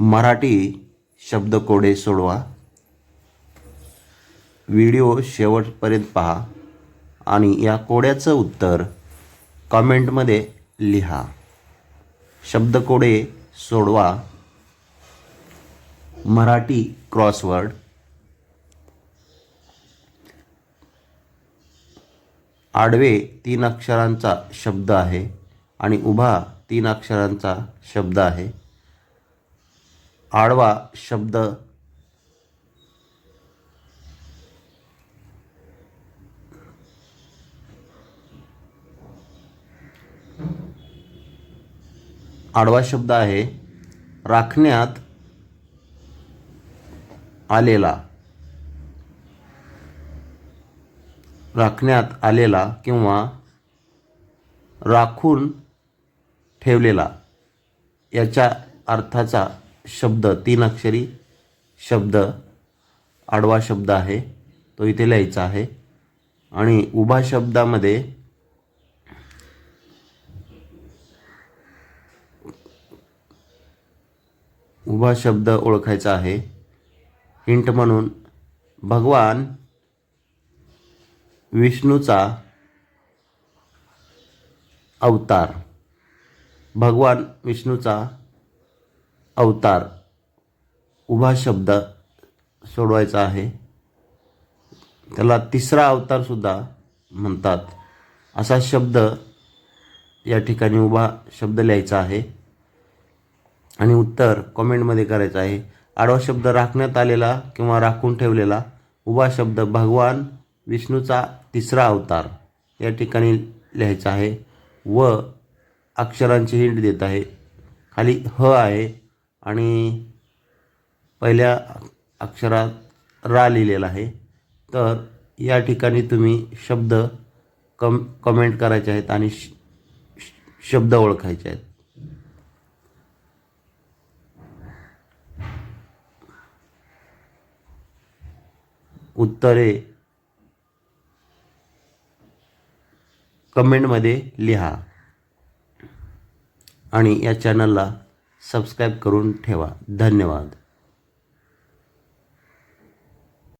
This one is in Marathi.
मराठी शब्दकोडे सोडवा. व्हिडिओ शेवटपर्यंत पहा आणि या कोड्याचं उत्तर कॉमेंटमध्ये लिहा. शब्दकोडे सोडवा. मराठी क्रॉसवर्ड आडवे तीन अक्षरांचा शब्द आहे आणि उभा तीन अक्षरांचा शब्द आहे. आडवा शब्द. आडवा शब्द आहे राखण्यात आलेला. राखण्यात आलेला किंवा राखून ठेवलेला. याच्या अर्थाचा शब्द तीन अक्षरी शब्द आडवा शब्द आहे तो इथे लिहायचा आहे. आणि उभा शब्दामध्ये उभा शब्द ओळखायचा आहे. हिंट म्हणून भगवान विष्णूचा अवतार. भगवान विष्णूचा अवतार. उभा शब्द सोडवायचा आहे. त्याला तिसरा अवतारसुद्धा म्हणतात. असा शब्द या ठिकाणी उभा शब्द लिहायचा आहे. आणि उत्तर कॉमेंटमध्ये करायचं आहे. आडवा शब्द राखण्यात आलेला किंवा राखून ठेवलेला उभा शब्द भगवान विष्णूचा तिसरा अवतार या ठिकाणी लिहायचा आहे. व अक्षरांची हिंट देत आहे. खाली ह आहे. आणि पहिल्या अक्षरात रा लिहिलेला आहे. तर या ठिकाणी तुम्ही शब्द कम कमेंट करायचे आहेत आणि श- श- शब्द ओळखायचे आहेत. उत्तरे कमेंटमध्ये लिहा. आणि या चॅनलला सबस्क्राईब करून ठेवा. धन्यवाद.